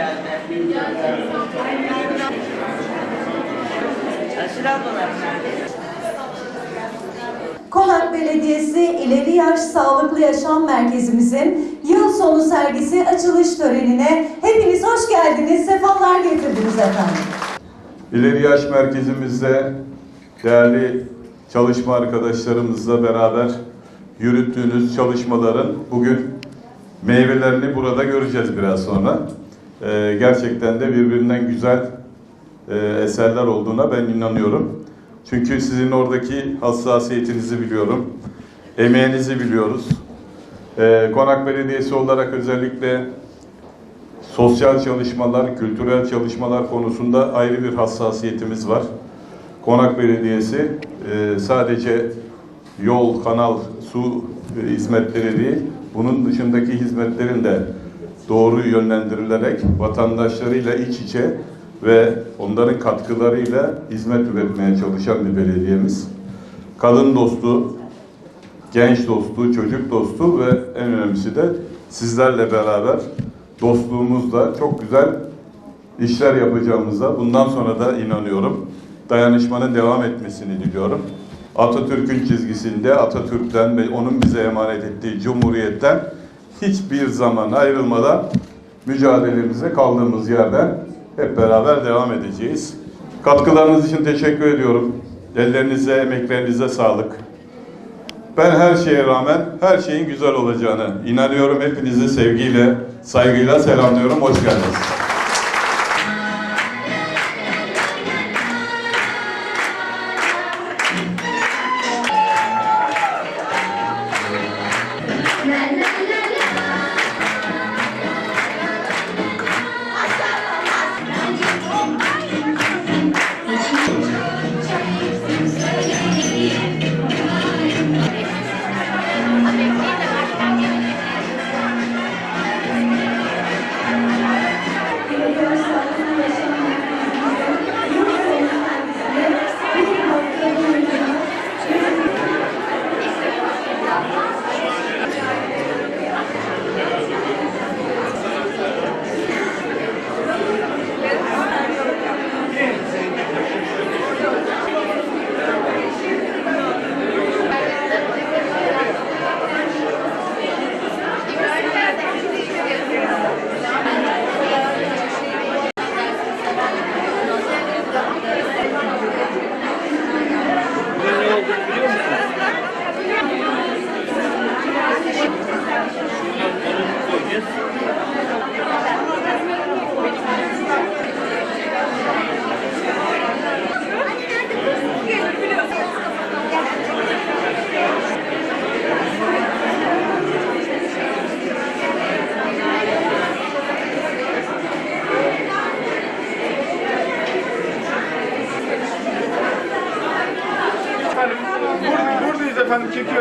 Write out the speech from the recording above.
geldi. Aşırı ablalar nerede? Konak Belediyesi İleri Yaş Sağlıklı Yaşam Merkezimizin yıl sonu sergisi açılış törenine hepiniz hoş geldiniz, sefalar getirdiniz efendim. İleri Yaş Merkezimizde değerli çalışma arkadaşlarımızla beraber yürüttüğünüz çalışmaların bugün meyvelerini burada göreceğiz biraz sonra. Ee, gerçekten de birbirinden güzel e, eserler olduğuna ben inanıyorum. Çünkü sizin oradaki hassasiyetinizi biliyorum, emeğinizi biliyoruz. Ee, Konak Belediyesi olarak özellikle sosyal çalışmalar, kültürel çalışmalar konusunda ayrı bir hassasiyetimiz var. Konak Belediyesi e, sadece yol, kanal, su e, hizmetleri değil, bunun dışındaki hizmetlerin de doğru yönlendirilerek vatandaşlarıyla iç içe ve onların katkılarıyla hizmet üretmeye çalışan bir belediyemiz. Kadın dostu, genç dostu, çocuk dostu ve en önemlisi de sizlerle beraber dostluğumuzla çok güzel işler yapacağımıza bundan sonra da inanıyorum. Dayanışmanın devam etmesini diliyorum. Atatürk'ün çizgisinde Atatürk'ten ve onun bize emanet ettiği Cumhuriyet'ten hiçbir zaman ayrılmadan mücadelemize kaldığımız yerden hep beraber devam edeceğiz. Katkılarınız için teşekkür ediyorum. Ellerinize, emeklerinize sağlık. Ben her şeye rağmen her şeyin güzel olacağını inanıyorum. Hepinizi sevgiyle, saygıyla selamlıyorum. Hoş geldiniz. Efendim, efendim, çekiyor.